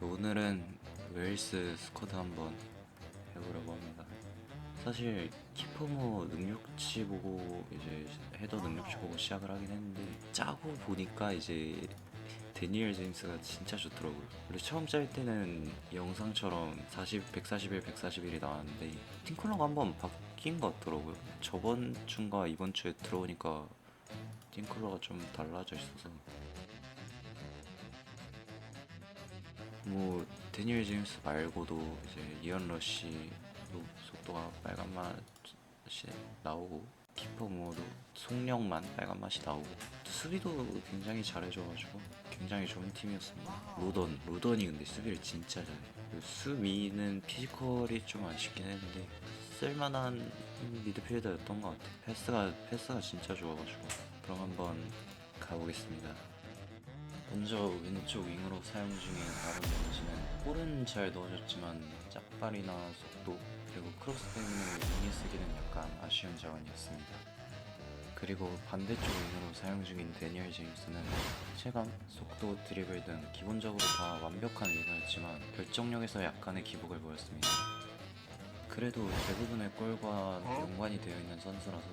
오늘은 웨일스 스쿼드 한번 해보려고 합니다. 사실 키퍼모 능력치 보고 이제 헤더 능력치 보고 시작을 하긴 했는데 짜고 보니까 이제 데니엘 제임스가 진짜 좋더라고요. 원래 처음 짤 때는 영상처럼 40, 141, 141이 나왔는데 팀컬러가 한번 바뀐 것 같더라고요. 저번 주인가 이번 주에 들어오니까 팀컬러가 좀 달라져 있어서 뭐 데니엘 제임스 말고도 이제 이언 러시도 속도가 빨간 맛이 나오고 키퍼 모도 속력만 빨간 맛이 나오고 수비도 굉장히 잘해줘가지고 굉장히 좋은 팀이었습니다. 로던 로던이 근데 수비를 진짜 잘해. 요 수미는 피지컬이 좀 아쉽긴 했는데 쓸만한 미드필더였던 것 같아. 패스가 패스가 진짜 좋아가지고 그럼 한번 가보겠습니다. 먼저 왼쪽 윙으로 사용 중인 아론 렌지는 볼은 잘 넣어줬지만 짝발이나 속도 그리고 크로스 때문에 윙에 쓰기는 약간 아쉬운 자원이었습니다. 그리고 반대쪽 윙으로 사용 중인 데니얼 제임스는 체감, 속도, 드리블 등 기본적으로 다 완벽한 윙어였지만 결정력에서 약간의 기복을 보였습니다. 그래도 대부분의 골과 연관이 되어 있는 선수라서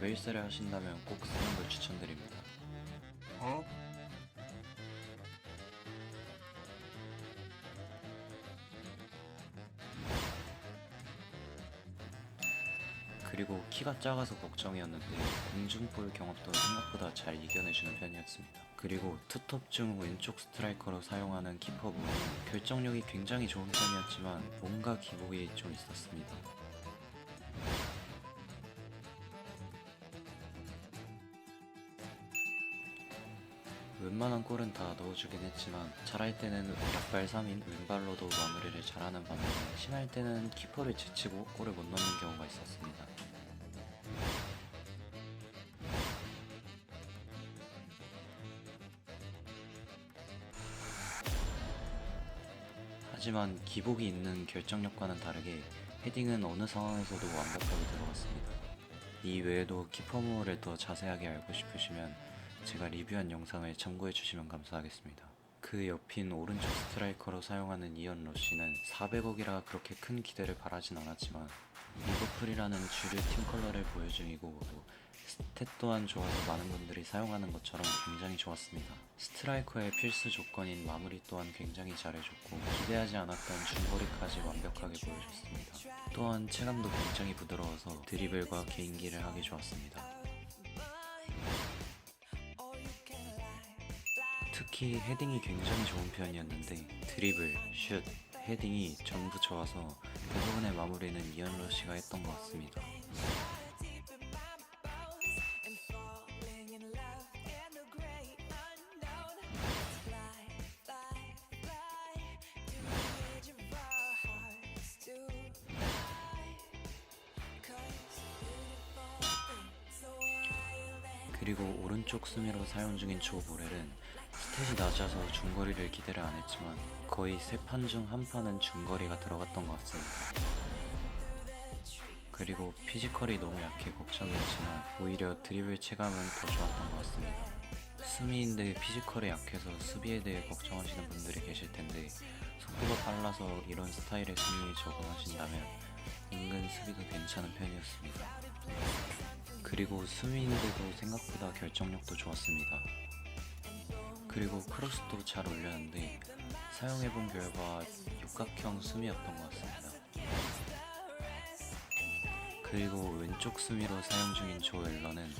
웨일스를 하신다면 꼭 쓰는 걸 추천드립니다. 그리고 키가 작아서 걱정이었는데 공중볼 경험도 생각보다 잘 이겨내주는 편이었습니다. 그리고 투톱 중 왼쪽 스트라이커로 사용하는 키퍼분은 결정력이 굉장히 좋은 편이었지만 뭔가 기복이 좀 있었습니다. 웬만한 골은 다 넣어주긴 했지만 잘할 때는 약발 3인 왼발로도 마무리를 잘하는 반면에 심할 때는 키퍼를 제치고 골을 못 넣는 경우가 있었습니다. 하지만 기복이 있는 결정력과는 다르게 헤딩은 어느 상황에서도 완벽하게 들어갔습니다. 이 외에도 키퍼모어를 더 자세하게 알고 싶으시면 제가 리뷰한 영상을 참고해 주시면 감사하겠습니다. 그 옆인 오른쪽 스트라이커로 사용하는 이언 러시는 400억이라 그렇게 큰 기대를 바라진 않았지만 리버풀이라는 주류 팀 컬러를 보여 중이고 또 스탯 또한 좋아서 많은 분들이 사용하는 것처럼 굉장히 좋았습니다. 스트라이커의 필수 조건인 마무리 또한 굉장히 잘해줬고 기대하지 않았던 중거리까지 완벽하게 보여줬습니다. 또한 체감도 굉장히 부드러워서 드리블과 개인기를 하기 좋았습니다. 특히 헤딩이 굉장히 좋은 편이었는데 드리블, 슛, 헤딩이 전부 좋아서 대부분의 마무리는 이언 러시가 했던 것 같습니다. 그리고 오른쪽 수미로 사용 중인 조 모렐은 스 탯이 낮아서 중거리를 기대를 안 했지만 거의 세 판 중 한 판은 중거리가 들어갔던 것 같습니다. 그리고 피지컬이 너무 약해 걱정이었지만 오히려 드리블 체감은 더 좋았던 것 같습니다. 수미인데 피지컬이 약해서 수비에 대해 걱정하시는 분들이 계실 텐데 속도가 빨라서 이런 스타일의 수미에 적응하신다면 인근 수비도 괜찮은 편이었습니다. 그리고 수미인데도 생각보다 결정력도 좋았습니다. 그리고 크로스도 잘 올렸는데 사용해본 결과 육각형 수미였던 것 같습니다. 그리고 왼쪽 수미로 사용 중인 조 앨런은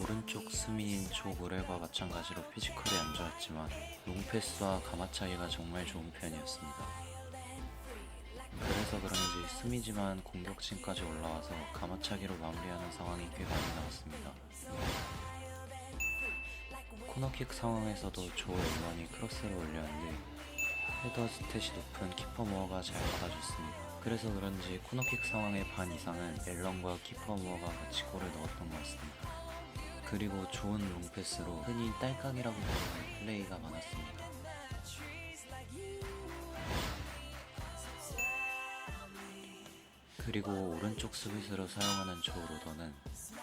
오른쪽 수미인 조 모렐과 마찬가지로 피지컬이 안 좋았지만 롱패스와 가마 차이가 정말 좋은 편이었습니다. 그래서 그런지 수미지만 공격진까지 올라와서 가마차기로 마무리하는 상황이 꽤 많이 나왔습니다. 코너킥 상황에서도 조 앨런이 크로스를 올렸는데 헤더 스탯이 높은 키퍼 모어가 잘 받아줬습니다. 그래서 그런지 코너킥 상황의 반 이상은 앨런과 키퍼 모어가 같이 골을 넣었던 것 같습니다. 그리고 좋은 롱패스로 흔히 딸깍이라고 부르는 플레이가 많았습니다. 그리고 오른쪽 수비수로 사용하는 조 로더는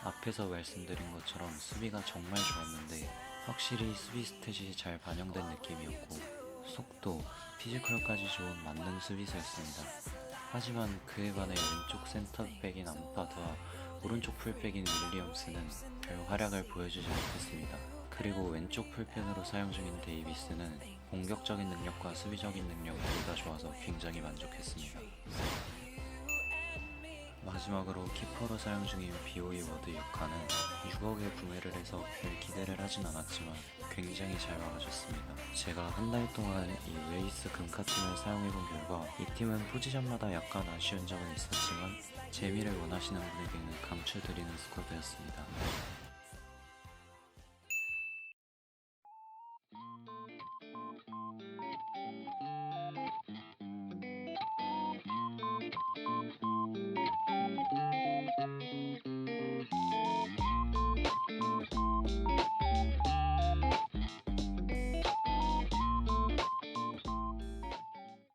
앞에서 말씀드린 것처럼 수비가 정말 좋았는데 확실히 수비 스탯이 잘 반영된 느낌이었고 속도, 피지컬까지 좋은 만능 수비수였습니다. 하지만 그에 반해 왼쪽 센터백인 암파드와 오른쪽 풀백인 윌리엄스는 별 활약을 보여주지 못했습니다. 그리고 왼쪽 풀편으로 사용 중인 데이비스는 공격적인 능력과 수비적인 능력 둘다 좋아서 굉장히 만족했습니다. 마지막으로 키퍼로 사용 중인 BOE 워드 6화는 6억에 구매를 해서 별 기대를 하진 않았지만 굉장히 잘 막아줬습니다. 제가 한 달 동안 이 웨이스 금카팀을 사용해본 결과 이 팀은 포지션마다 약간 아쉬운 점은 있었지만 재미를 원하시는 분에게는 강추드리는 스쿼드였습니다.